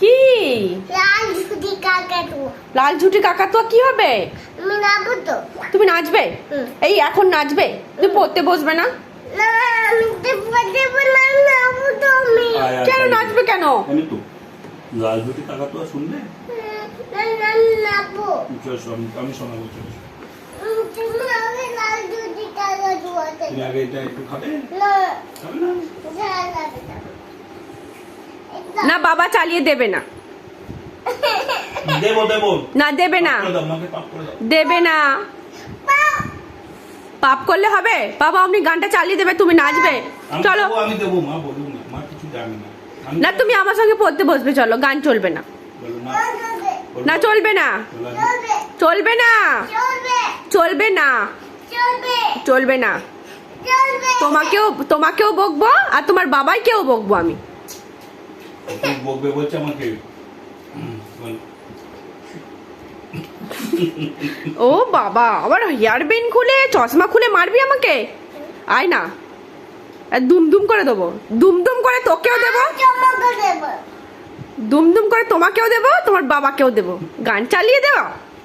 কি? লাল ঝুটি কাকাতুয়া। লাল কি হবে? তুমি নাচবে এই এখন নাচবে? তুমি পড়তে বসবে না? কেন নাচবে কেন? আমি লাল ঝুটি শুনবে না না নাবো চল শোন, আমি শোনাবো তুমি আগে লাল ঝুটি কাকাতুয়া তুমি আগে এটা একটু খাবে? না। খাবে না? যা লাগে না বাবা চালিয়ে দেবে না। না দেবে না। দেবে না। পাপ করলে হবে? বাবা আপনি গানটা চালিয়ে দেবে তুমি নাচবে। চলো। না তুমি আমার সঙ্গে পড়তে বসবে চলো গান চলবে না। না চলবে না। চলবে না। চলবে না। চলবে চলবে না। তোমাকেও তোমাকেও বকবো আর তোমার বাবাইকেও বকবো আমি। তুই বকবে বলছে আমাকে। ও বাবা আবার হেয়ার বেন খুলে চশমা খুলে মারবি আমাকে? আয় না। আর দুমদুম করে দেবো। দুমদুম করে তোকেও দেবো। দুমদুম করে তোমাকেও দেবো তোমার বাবাকেও দেবো। গান চালিয়ে দেওয়া। দেবো